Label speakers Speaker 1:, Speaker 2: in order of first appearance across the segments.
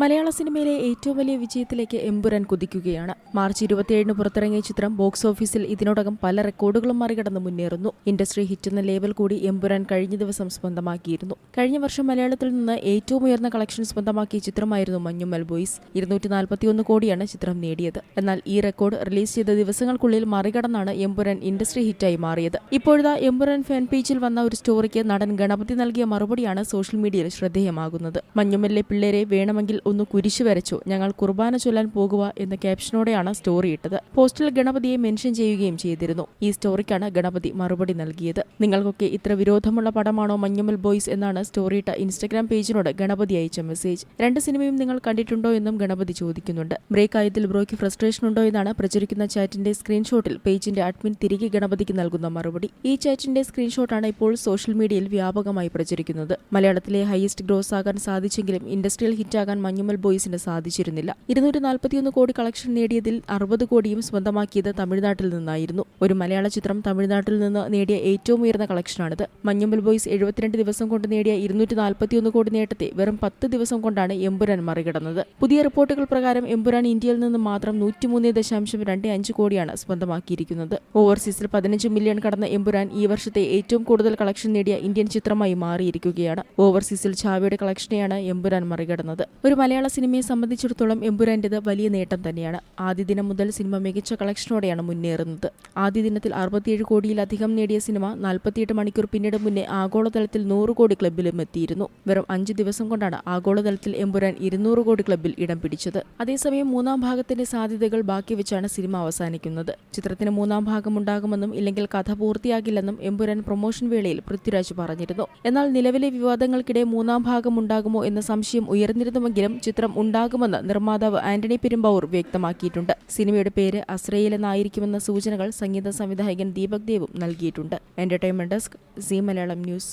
Speaker 1: മലയാള സിനിമയിലെ ഏറ്റവും വലിയ വിജയത്തിലേക്ക് എമ്പുരാൻ കുതിക്കുകയാണ്. മാർച്ച് ഇരുപത്തിയേഴിന് പുറത്തിറങ്ങിയ ചിത്രം ബോക്സ് ഓഫീസിൽ ഇതിനോടകം പല റെക്കോർഡുകളും മറികടന്ന് മുന്നേറുന്നു. ഇൻഡസ്ട്രി ഹിറ്റ് എന്ന ലേബൽ കൂടി എമ്പുരാൻ കഴിഞ്ഞ ദിവസം സ്വന്തമാക്കിയിരുന്നു. കഴിഞ്ഞ വർഷം മലയാളത്തിൽ നിന്ന് ഏറ്റവും ഉയർന്ന കളക്ഷൻ സ്വന്തമാക്കിയ ചിത്രമായിരുന്നു മഞ്ഞുമൽ ബോയ്സ്. ഇരുന്നൂറ്റി നാൽപ്പത്തിയൊന്ന് കോടിയാണ് ചിത്രം നേടിയത്. എന്നാൽ ഈ റെക്കോർഡ് റിലീസ് ചെയ്ത ദിവസങ്ങൾക്കുള്ളിൽ മറികടന്നാണ് എമ്പുരാൻ ഇൻഡസ്ട്രി ഹിറ്റായി മാറിയത്. ഇപ്പോഴത്തെ എമ്പുരാൻ ഫാൻ പേജിൽ വന്ന ഒരു സ്റ്റോറിക്ക് നടൻ ഗണപതി നൽകിയ മറുപടിയാണ് സോഷ്യൽ മീഡിയയിൽ ശ്രദ്ധേയമാകുന്നത്. മഞ്ഞുമെല്ലെ പിള്ളേരെ വേണമെങ്കിൽ ഒന്ന് കുരിശു വരച്ചു. ഞങ്ങൾ കുർബാന ചൊല്ലാൻ പോകുക എന്ന ക്യാപ്ഷനോടെയാണ് സ്റ്റോറി ഇട്ടത്. പോസ്റ്റിൽ ഗണപതിയെ മെൻഷൻ ചെയ്യുകയും ചെയ്തിരുന്നു. ഈ സ്റ്റോറിക്കാണ് ഗണപതി മറുപടി നൽകിയത്. നിങ്ങൾക്കൊക്കെ ഇത്ര വിരോധമുള്ള പടമാണോ മഞ്ഞുമൽ ബോയ്സ് എന്നാണ് സ്റ്റോറി ഇട്ട ഇൻസ്റ്റഗ്രാം പേജിനോട് ഗണപതി അയച്ച മെസ്സേജ് രണ്ട് സിനിമയും നിങ്ങൾ കണ്ടിട്ടുണ്ടോ എന്നും ഗണപതി ചോദിക്കുന്നുണ്ട്. ബ്രേക്ക് ആയതിൽ ബ്രോയ്ക്ക് ഫ്രസ്ട്രേഷൻ ഉണ്ടോ എന്നാണ് പ്രചരിക്കുന്ന ചാറ്റിന്റെ സ്ക്രീൻഷോട്ടിൽ പേജിന്റെ അഡ്മിൻ തിരികെ ഗണപതിക്ക് നൽകുന്ന മറുപടി. ഈ ചാറ്റിന്റെ സ്ക്രീൻഷോട്ടാണ് ഇപ്പോൾ സോഷ്യൽ മീഡിയയിൽ വ്യാപകമായി പ്രചരിക്കുന്നത്. മലയാളത്തിലെ ഹയസ്റ്റ് ഗ്രോസ് ആകാൻ സാധിച്ചെങ്കിലും ഇൻഡസ്ട്രിയൽ ഹിറ്റാകാൻ മഞ്ഞുമ്മൽ ബോയ്സിന് സാധിച്ചിരുന്നില്ല. ഇരുന്നൂറ്റി നാൽപ്പത്തിയൊന്ന് കോടി കളക്ഷൻ നേടിയതിൽ അറുപത് കോടിയും സ്വന്തമാക്കിയത് തമിഴ്നാട്ടിൽ നിന്നായിരുന്നു. ഒരു മലയാള ചിത്രം തമിഴ്നാട്ടിൽ നിന്ന് നേടിയ ഏറ്റവും ഉയർന്ന കളക്ഷനാണിത്. മഞ്ഞുമൽ ബോയ്സ് എഴുപത്തിരണ്ട് ദിവസം കൊണ്ട് നേടിയ ഇരുന്നൂറ്റി നാൽപ്പത്തിയൊന്ന് കോടി നേട്ടത്തെ വെറും പത്ത് ദിവസം കൊണ്ടാണ് എമ്പുരാൻ മറികടന്നത്. പുതിയ റിപ്പോർട്ടുകൾ പ്രകാരം എമ്പുരാൻ ഇന്ത്യയിൽ നിന്ന് മാത്രം നൂറ്റിമൂന്ന് ദശാംശം രണ്ട് അഞ്ച് കോടിയാണ് സ്വന്തമാക്കിയിരിക്കുന്നത്. ഓവർസീസിൽ പതിനഞ്ച് മില്യൺ കടന്ന എമ്പുരാൻ ഈ വർഷത്തെ ഏറ്റവും കൂടുതൽ കളക്ഷൻ നേടിയ ഇന്ത്യൻ ചിത്രമായി മാറിയിരിക്കുകയാണ്. ഓവർസീസിൽ ഛാവയുടെ കളക്ഷനെയാണ് എമ്പുരാൻ മറികടന്നത്. ഒരു മലയാള സിനിമയെ സംബന്ധിച്ചിടത്തോളം എമ്പുരാന്റേത് വലിയ നേട്ടം തന്നെയാണ്. ആദ്യ ദിനം മുതൽ സിനിമ മികച്ച കളക്ഷനോടെയാണ് മുന്നേറുന്നത്. ആദ്യ ദിനത്തിൽ അറുപത്തിയേഴ് കോടിയിലധികം നേടിയ സിനിമ നാൽപ്പത്തിയെട്ട് മണിക്കൂർ പിന്നീട് മുന്നേ ആഗോളതലത്തിൽ നൂറ് കോടി ക്ലബിലും എത്തിയിരുന്നു. വെറും അഞ്ച് ദിവസം കൊണ്ടാണ് ആഗോളതലത്തിൽ എമ്പുരാൻ ഇരുന്നൂറ് കോടി ക്ലബിൽ ഇടം പിടിച്ചത്. അതേസമയം മൂന്നാം ഭാഗത്തിന്റെ സാധ്യതകൾ ബാക്കി വെച്ചാണ് സിനിമ അവസാനിക്കുന്നത്. ചിത്രത്തിന് മൂന്നാം ഭാഗം ഉണ്ടാകുമെന്നും ഇല്ലെങ്കിൽ കഥ പൂർത്തിയാകില്ലെന്നും എമ്പുരാൻ പ്രൊമോഷൻ വേളയിൽ പൃഥ്വിരാജ് പറഞ്ഞിരുന്നു. എന്നാൽ നിലവിലെ വിവാദങ്ങൾക്കിടെ മൂന്നാം ഭാഗം ഉണ്ടാകുമോ എന്ന സംശയം ഉയർന്നിരുന്നുവെങ്കിലും ചിത്രം ഉണ്ടാകുമെന്ന് നിർമ്മാതാവ് ആന്റണി പെരുമ്പാവൂർ വ്യക്തമാക്കിയിട്ടുണ്ട്. സിനിമയുടെ പേര് അസ്രയേൽ എന്നായിരിക്കുമെന്ന സൂചനകൾ സംഗീത സംവിധായകൻ ദീപക് ദേവും നൽകിയിട്ടുണ്ട്. Entertainment desk Zee Malayalam News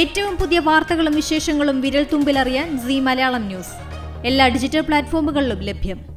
Speaker 2: ഏറ്റവും പുതിയ വാർത്തകളും വിശേഷങ്ങളും വിരൽ തുമ്പിലറിയാൻ സി മലയാളം ന്യൂസ് എല്ലാ ഡിജിറ്റൽ പ്ലാറ്റ്ഫോമുകളിലും ലഭ്യം.